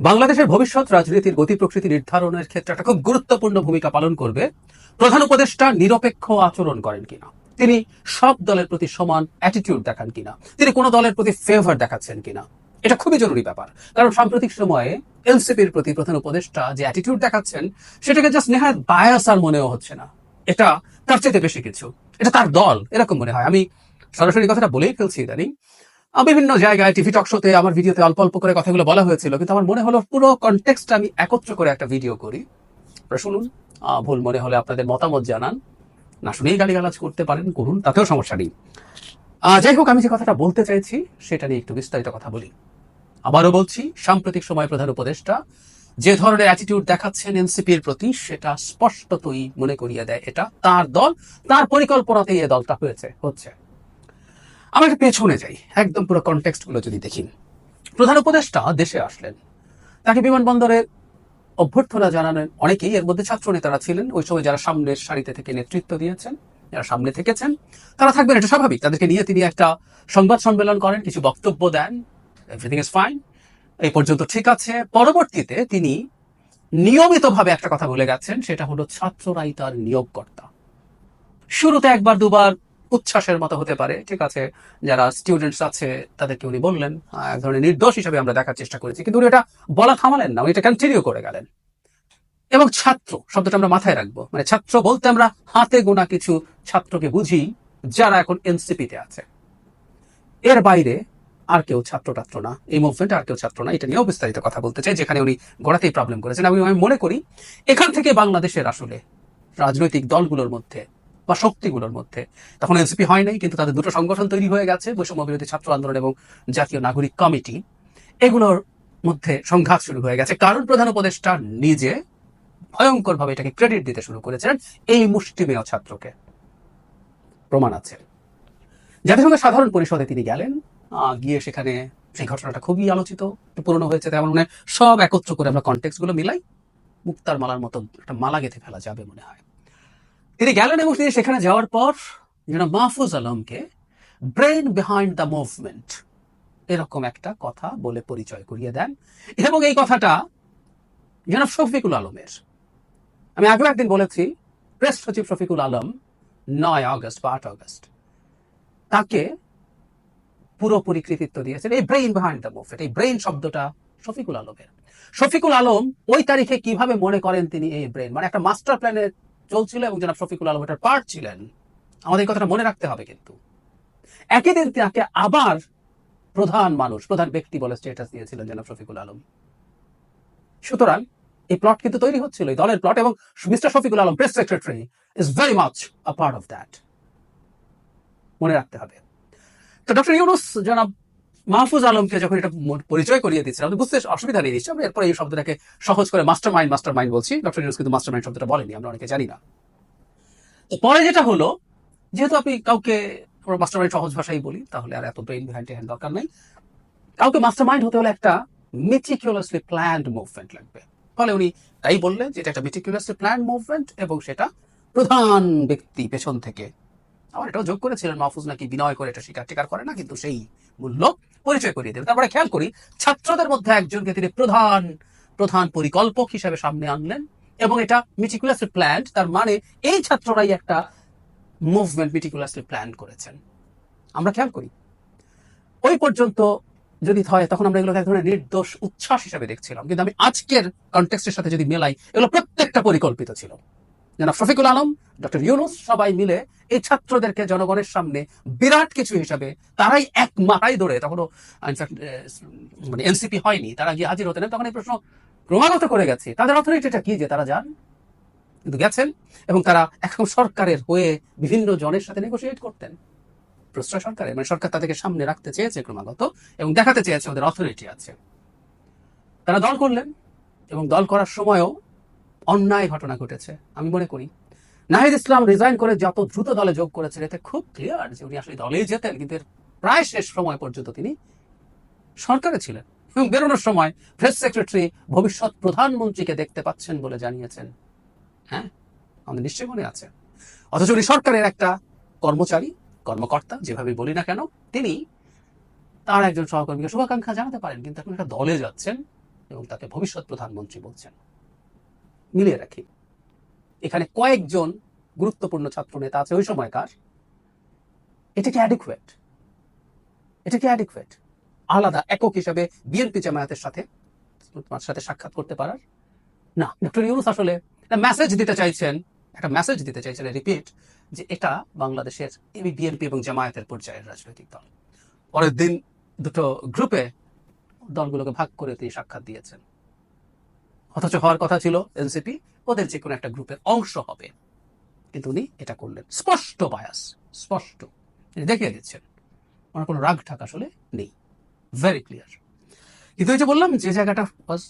বাংলাদেশের ভবিষ্যৎ রাজনীতির গতি প্রকৃতি নির্ধারণের ক্ষেত্রে একটা খুব গুরুত্বপূর্ণ ভূমিকা পালন করবে। প্রধান উপদেষ্টা নিরপেক্ষ আচরণ করেন কিনা? তিনি সব দলের প্রতি সমান অ্যাটিটিউড দেখান কিনা? তিনি কোনো দলের প্রতি ফেভার দেখাচ্ছেন কিনা? এটা খুবই জরুরি ব্যাপার। কারণ সাম্প্রতিক সময়ে এনসিপির প্রতি প্রধান উপদেষ্টা যে অ্যাটিটিউড দেখাচ্ছেন, সেটাকে জাস্ট নেহাত বায়াস আর মনেও হচ্ছে না। এটা তার চাইতে বেশি কিছু। এটা তার দল, এরকম মনে হয়। আমি সরাসরি কথাটা বলেই ফেলছি ইদানিং। বিভিন্ন জায়গায় টিভি টক শোতে আমার ভিডিওতে অল্প অল্প করে কথাগুলো বলা হয়েছিল, কিন্তু আমার মনে হলো পুরো কনটেক্সট আমি একত্র করে একটা ভিডিও করি। শুনুন ভুল মনে হলে আপনাদের মতামত জানান। না শুনেই গালিগালাজ করতে পারেন, করুন, তাতেও সমস্যা নেই। যাই হোক, আমি যে কথাটা বলতে চাইছি, সেটা নিয়ে একটু বিস্তারিত কথা বলি। আবারও বলছি, সাম্প্রতিক সময় প্রধান উপদেষ্টা যে ধরনের অ্যাটিটিউড দেখাচ্ছেন এনসিপির প্রতি, সেটা স্পষ্টতই মনে করিয়ে দেয় এটা তার দল, তার পরিকল্পনাতেই এ দলটা হয়েছে, হচ্ছে। আমরা একটু পেছনে যাই। একদম পুরো কনটেক্সটগুলো যদি দেখি। প্রধান উপদেষ্টা দেশে আসলেন। তাকে বিমানবন্দরে অভ্যর্থনা জানানোর অনেকেই এর মধ্যে ছাত্র নেতারা ছিলেন। ওই সময় যারা সামনের সারিতে থেকে নেতৃত্ব দিয়েছেন, যারা সামনে থেকেছেন, তারা থাকবেন, এটা স্বাভাবিক। তাদেরকে নিয়ে তিনি একটা সংবাদ সম্মেলন করেন, কিছু বক্তব্য দেন এভরিথিং ইজ ফাইন এই পর্যন্ত ঠিক আছে। পরবর্তীতে তিনি নিয়মিতভাবে একটা কথা বলে গেছেন, সেটা হলো ছাত্ররাই তার নিয়োগকর্তা। শুরুতে একবার, দুবার উচ্ছ্বাসের মতো হতে পারে। ঠিক আছে, যারা স্টুডেন্টস আছে, তাদেরকে উনি বললেন এক ধরনের নির্দোষ হিসেবে আমরা দেখার চেষ্টা করেছি, কিন্তু উনি এটা বলা থামালেন না, উনি এটা কন্টিনিউ করে গেলেন। এবং ছাত্র, শব্দটা আমরা মাথায় রাখব মানে ছাত্র বলতে আমরা হাতে গোনা কিছু ছাত্রকে বুঝি, যারা এখন এনসিপিতে আছে। এর বাইরে আর কেউ ছাত্র টাত্র না, এই মুভমেন্ট আর কেউ ছাত্র না, এটা নিয়েও বিস্তারিত কথা বলতে চাই, যেখানে উনি গোড়াতেই প্রবলেম করেছেন। আমি আমি মনে করি, এখান থেকে বাংলাদেশের আসলে রাজনৈতিক দলগুলোর মধ্যে বা শক্তিগুলোর মধ্যে। তখন এনসিপি হয় নাই, কিন্তু তাদের দুটো সংগঠন তৈরি হয়ে গেছে, বৈষম্য বিরোধী ছাত্র আন্দোলন এবং জাতীয় নাগরিক কমিটি। এগুলোর মধ্যে সংঘাত শুরু হয়ে গেছে। কারণ প্রধান উপদেষ্টা নিজে ভয়ঙ্কর ভাবে এটাকে ক্রেডিট দিতে শুরু করেছিলেন এই মুষ্টিমেয় ছাত্রকে প্রমাণ আছে। জাতিসংঘের সাধারণ পরিষদে তিনি গেলেন। গিয়ে সেখানে সেই ঘটনাটা খুবই আলোচিত পুরনো হয়েছে, তেমন মনে হয় সব একত্র করে আমরা কন্টেক্সটগুলো মিলাই মুক্তার মালার মতো একটা মালা গেঁথে ফেলা যাবে মনে হয়। তিনি গেলেন এবং তিনি সেখানে যাওয়ার পর যেন মাহফুজ আলমকে ব্রেন বিহাইন্ড দ্য মুভমেন্ট এরকম একটা কথা বলে পরিচয় করিয়ে দেন। এবং এই কথাটা যেন শফিকুল আলমের। আমি আগেও একদিন বলেছি, প্রেস সচিব শফিকুল আলম নয় আগস্ট বা আট আগস্ট তাকে পুরোপুরি কৃতিত্ব দিয়েছেন। এই ব্রেইন বিহাইন্ড দ্য মুভমেন্ট এই ব্রেইন শব্দটা শফিকুল আলমের। শফিকুল আলম ওই তারিখে কীভাবে মনে করেন তিনি এই ব্রেন মানে একটা মাস্টার প্ল্যানে চলছিল এবং জনাব শফিকুল আলম এটার পার্ট ছিলেন, আমাদের কথাটা মনে রাখতে হবে কিন্তু। একই দিন তাকে আবার প্রধান মানুষ, প্রধান ব্যক্তি বলে স্টেটাস দিয়েছিলেন জনাব শফিকুল আলম। সুতরাং এই প্লট কিন্তু তৈরি হচ্ছিল, এই দলের প্লট এবং mister Shafiqul Alam press secretary is very much a part of that মনে রাখতে হবে। তো ডক্টর ইউনুস, জনাব মাহফুজ আলমকে যখন এটা পরিচয় করিয়ে দিচ্ছিলাম আমি বুঝতে অসুবিধা নেই নিশ্চয় আমি এরপরে এই শব্দটাকে সহজ করে মাস্টার মাইন্ড মাস্টার মাইন্ড বলছি। ডক্টর ইউনুস কিন্তু মাস্টার মাইন্ড শব্দটা বলেনি, আমরা অনেকে জানি না। তো পরে যেটা হলো, যেহেতু আপনি কাউকে মাস্টার মাইন্ড সহজ ভাষাই বলি, তাহলে আর এত ব্রেইন বিহাইন্ড হ্যান্ড দরকার নাই। কাউকে মাস্টার মাইন্ড হতে হলে একটা মেটিকুলাসলি প্ল্যান্ড মুভমেন্ট লাগবে। ফলে উনি তাই বললেন যে এটা একটা মেটিকুলাসলি প্ল্যান্ড মুভমেন্ট এবং সেটা প্রধান ব্যক্তি পেছন থেকে। আবার এটাও যোগ করেছিলেন মাহফুজ নাকি বিনয় করে এটা স্বীকার টিকার করে না, কিন্তু সেই মূল্য পরিচয় করিয়ে দেবে। তারপরে খেয়াল করি, ছাত্রদের মধ্যে একজনকে তিনি প্রধান প্রধান পরিকল্পক হিসাবে সামনে আনলেন এবং এটা মিটিকুলাসলি প্ল্যান্ড তার মানে এই ছাত্ররাই একটা মুভমেন্ট মিটিকুলাসলি প্ল্যান করেছেন। আমরা খেয়াল করি, ওই পর্যন্ত যদি হয়, তখন আমরা এগুলোকে এক ধরনের নির্দোষ উচ্ছ্বাস হিসাবে দেখছিলাম। কিন্তু আমি আজকের কন্টেক্সটের সাথে যদি মেলাই, এগুলো প্রত্যেকটা পরিকল্পিত ছিল। জনাব শফিকুল আলম, ডক্টর ইউনুস সবাই মিলে এই ছাত্রদেরকে জনগণের সামনে বিরাট কিছু হিসাবে তারাই এক মাথায় ধরে, তখনও মানে এনসিপি হয়নি, তারা গিয়ে হাজির হতেন, তখন এই প্রশ্ন ক্রমাগত করে গেছে। তাদের অথরিটিটা কি যে তারা যান? কিন্তু গেছেন এবং তারা এখন সরকারের হয়ে বিভিন্ন জনের সাথে নেগোসিয়েট করতেন। প্রশ্রয় সরকারের মানে সরকার তাদেরকে সামনে রাখতে চেয়েছে ক্রমাগত এবং দেখাতে চেয়েছে ওদের অথরিটি আছে। তারা দল করলেন এবং দল করার সময়ও অন্যায় ঘটনা ঘটেছে। আমি মনে করি, নাহিদ ইসলাম রিজাইন করে যত দ্রুত দলে যোগ করেছেন, এতে খুব ক্লিয়ার যে উনি আসলে দলেই যেতেন, কিন্তু প্রায় শেষ সময় পর্যন্ত তিনি সরকারে ছিলেন এবং বেরোনোর সময় প্রেস সেক্রেটারি ভবিষ্যৎ প্রধানমন্ত্রীকে দেখতে পাচ্ছেন বলে জানিয়েছেন। হ্যাঁ আমাদের নিশ্চয় মনে আছে। অথচ উনি সরকারের একটা কর্মচারী, কর্মকর্তা, যেভাবে বলি না কেন, তিনি তার একজন সহকর্মীকে শুভাকাঙ্ক্ষা জানাতে পারেন, কিন্তু এখন একটা দলে যাচ্ছেন এবং তাকে ভবিষ্যৎ প্রধানমন্ত্রী বলছেন। মিলিয়ে রাখি। এখানে কয়েকজন গুরুত্বপূর্ণ ছাত্র নেতা আছে, ওই সময়কার। এটা কি অ্যাডিকুয়েট এটা কি অ্যাডিকুয়েট আলাদা একক হিসাবে বিএনপি জামায়াতের সাথে, তোমার সাথে সাক্ষাৎ করতে পারার? না ডক্টর ইউনুস আসলে মেসেজ দিতে চাইছেন, একটা মেসেজ দিতে চাইছেন রিপিট যে এটা বাংলাদেশের এবি বিএনপি এবং জামায়াতের পর্যায়ের রাজনৈতিক দল। পরের দিন দুটো গ্রুপে দলগুলোকে ভাগ করে তিনি সাক্ষাৎ দিয়েছেন। অথচ হওয়ার কথা ছিল এনসিপি, ওদের যে কোনো একটা গ্রুপের অংশ হবে। কিন্তু উনি এটা করলেন। স্পষ্ট বায়াস, স্পষ্ট। তিনি দেখিয়ে দিচ্ছেন। ওনার কোনো রাগ ঠাক আসলে নেই। ভেরি ক্লিয়ার কিন্তু এই যে বললাম, যে জায়গাটা ওয়াজ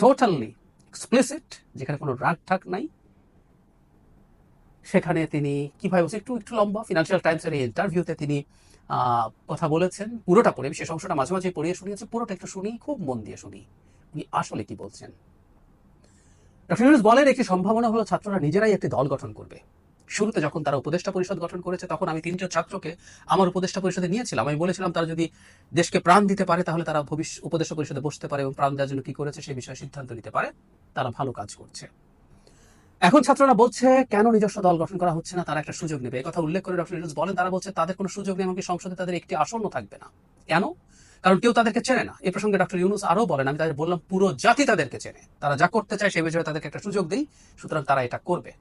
টোটালি এক্সপ্লিসিট যেখানে কোনো রাগ ঠাক নাই, সেখানে তিনি কীভাবে বলছে, একটু একটু লম্বা ফিনান্সিয়াল টাইমসের এই ইন্টারভিউতে তিনি কথা বলেছেন। পুরোটা পড়ে বিশেষ অংশটা মাঝে মাঝে পড়িয়ে শুনিয়েছে, পুরোটা একটু শুনি, খুব মন দিয়ে শুনি। উনি আসলে কি বলছেন? ডক্টর বলেন, একটি সম্ভাবনা হলো ছাত্ররা নিজেরাই একটি দল গঠন করবে। শুরুতে যখন তারা উপদেষ্টা পরিষদ গঠন করেছে, তখন আমি তিনজন ছাত্রকে আমার উপদেষ্টা পরিষদে নিয়েছিলাম। আমি বলেছিলাম, তারা যদি দেশকে প্রাণ দিতে পারে, তাহলে তারা ভবিষ্যৎ উপদেষ্টা পরিষদে বসতে পারে এবং প্রাণ দেওয়ার জন্য কি করেছে, সেই বিষয়ে সিদ্ধান্ত নিতে পারে। তারা ভালো কাজ করছে। এখন ছাত্ররা বলছে, কেন নিজস্ব দল গঠন করা হচ্ছে না, তারা একটা সুযোগ নেবে। কথা উল্লেখ করে ডক্টর বলেন, তারা বলছে, তাদের কোনো সুযোগ নেই, এমনকি সংসদে তাদের একটি আসনও থাকবে না। কেন? কারণ কেউ তাদেরকে চেনে না। এই প্রসঙ্গে ডক্টর ইউনুস আরও বলেন, আমি তাদের বললাম, পুরো জাতি তাদেরকে চেনে। তারা যা করতে চায় সেই বিষয়ে তাদেরকে একটা সুযোগ দেই, সুতরাং তারা এটা করবে।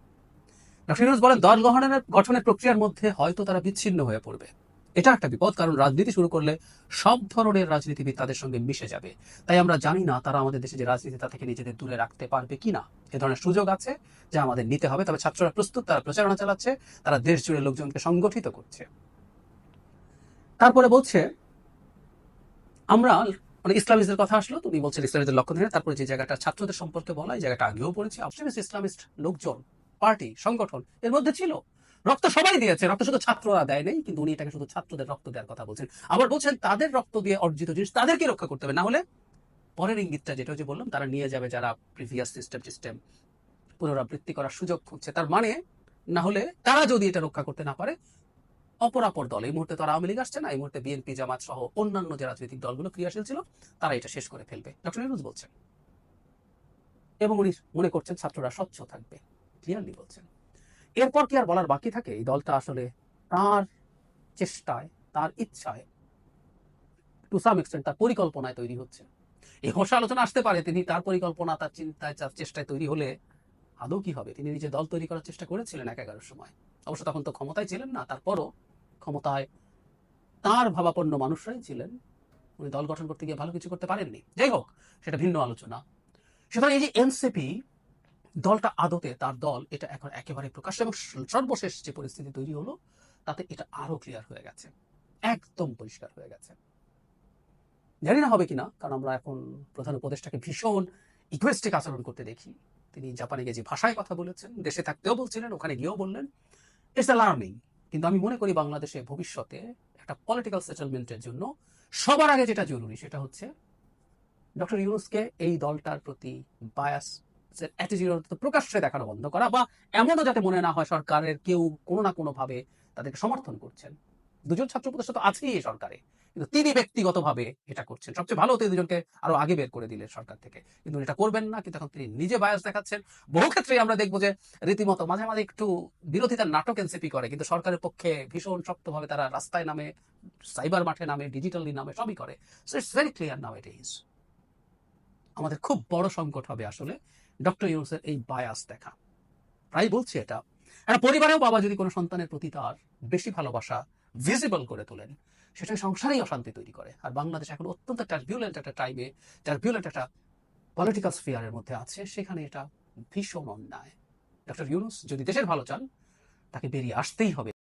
ডক্টর ইউনুস বলেন, দল গঠনের গঠনের প্রক্রিয়ার মধ্যে হয়তো তারা বিচ্ছিন্ন হয়ে পড়বে। এটা একটা বিপদ, কারণ রাজনীতি শুরু করলে সব ধরনের রাজনীতিবিদ তাদের সঙ্গে মিশে যাবে। তাই আমরা জানি না তারা আমাদের দেশে যে রাজনীতি, তা থেকে নিজেদের দূরে রাখতে পারবে কিনা। এ ধরনের সুযোগ আছে যা আমাদের নিতে হবে, তবে ছাত্ররা প্রস্তুত, তারা প্রচারণা চালাচ্ছে, তারা দেশ জুড়ে লোকজনকে সংগঠিত করছে। তারপরে বলছে আমরা মানে ইসলামিস্টদের কথা আসলো, তুমি বলছেন ইসলামিস্টদের লক্ষ্য ধরে, তারপরে যে জায়গাটা ছাত্রদের সম্পর্কে বলা, এই জায়গাটা আগেও পড়েছি। অবশ্যই ইসলামিস্ট লোকজন, পার্টি, সংগঠন, এর মধ্যে ছিল। রক্ত সবাই দিয়েছে, রক্ত শুধু ছাত্ররা দেয় নাই, কিন্তু উনি এটাকে শুধু ছাত্রদের রক্ত দেওয়ার কথা বলছেন। আবার বলছেন, তাদের রক্ত দিয়ে অর্জিত জিনিস তাদেরকে রক্ষা করতে হবে, না হলে পরের ইঙ্গিতটা যেটা যে বললাম, তারা নিয়ে যাবে যারা প্রিভিয়াস সিস্টেম সিস্টেম পুনরাবৃত্তি করার সুযোগ খুঁজছে। তার মানে না হলে তারা যদি এটা রক্ষা করতে না পারে অপরাপর দল। এই মুহূর্তে তো আর আওয়ামী লীগ আসছে না, এই মুহূর্তে বিএনপি, জামাত সহ অন্যান্য যে রাজনৈতিক দলগুলো ক্রিয়াশীল ছিল, তারা এটা শেষ করে ফেলবে। ডক্টর ইউনুস বলছেন। এবং উনি মনে করছেন ছাত্ররা স্বচ্ছ থাকবে। ক্লিয়ারলি বলছেন। এরপর কি আর বলার বাকি থাকে? এই দলটা আসলে তার চেষ্টায়, তার ইচ্ছায় টু সাম এক্সটেন্ট তার পরিকল্পনায় তৈরি হচ্ছে। এই হোসা আলোচনা আসতে পারে, তিনি তার পরিকল্পনা, তার চিন্তায়, তার চেষ্টায় তৈরি হলে আদৌ কি হবে? তিনি নিজে দল তৈরি করার চেষ্টা করেছিলেন এক এগারোর সময়। অবশ্য তখন তো ক্ষমতায় ছিলেন না, তারপরও ক্ষমতায় তার ভাবাপন্ন মানুষরাই ছিলেন। উনি দল গঠন করতে গিয়ে ভালো কিছু করতে পারেননি। যাই হোক, সেটা ভিন্ন আলোচনা। সুতরাং এই যে এনসিপি দলটা আদতে তার দল, এটা এখন একেবারে প্রকাশ্য এবং সর্বশেষ যে পরিস্থিতি তৈরি হলো, তাতে এটা আরও ক্লিয়ার হয়ে গেছে। একদম পরিষ্কার হয়ে গেছে। জানি না হবে কিনা, কারণ আমরা এখন প্রধান উপদেষ্টাকে ভীষণ ইকুয়েস্টিক আচরণ করতে দেখি। তিনি জাপানে গিয়ে যে ভাষায় কথা বলেছেন, দেশে থাকতেও বলছিলেন, ওখানে গিয়েও বললেন ইটস অ্যালার্মিং কিন্তু আমি মনে করি বাংলাদেশে ভবিষ্যতে একটা পলিটিক্যাল সেটেলমেন্টের জন্য সবার আগে যেটা জরুরি সেটা হচ্ছে ডক্টর ইউনুসকে এই দলটার প্রতি বায়াস প্রকাশ্যে দেখানো বন্ধ করা বা এমনও যাতে মনে না হয় সরকারের কেউ কোনো না কোনো ভাবে তাদেরকে সমর্থন করছেন। দুজন ছাত্র প্রতিষ্ঠা তো আছেই এই সরকারে। কিন্তু তিনি ব্যক্তিগতভাবে এটা করছেন। সবচেয়ে ভালো হতো দুজনকে আরও আগে বের করে দিলেন সরকার থেকে। কিন্তু এটা করবেন না, কিন্তু এখন তিনি নিজে বায়াস দেখাচ্ছেন। বহু ক্ষেত্রে আমরা দেখব যে রীতিমতো মাঝে মাঝে একটু বিরোধিতার নাটক এনসিপি করে, কিন্তু সরকারের পক্ষে ভীষণ শক্তভাবে তারা রাস্তায় নামে সাইবার মাঠে নামে ডিজিটালি নামে, সবই করে। So it's very clear now it is আমাদের খুব বড় সংকট হবে আসলে ডক্টর ইউনুসের এই বায়াস দেখা। প্রায় বলছি এটা। একটা পরিবারেও বাবা যদি কোনো সন্তানের প্রতি তার বেশি ভালোবাসা ভিজিবল করে তোলেন সেটা সংসারেই অশান্তি তৈরি করে। আর বাংলাদেশ এখন অত্যন্ত টার্বিউলেন্ট একটা টাইমে টার্বিউলেন্ট একটা পলিটিক্যাল স্ফিয়ারের মধ্যে আছে, সেখানে এটা ভীষণ অন্যায়। ডক্টর ইউনুস যদি দেশের ভালো চান, তাকে বেরিয়ে আসতেই হবে।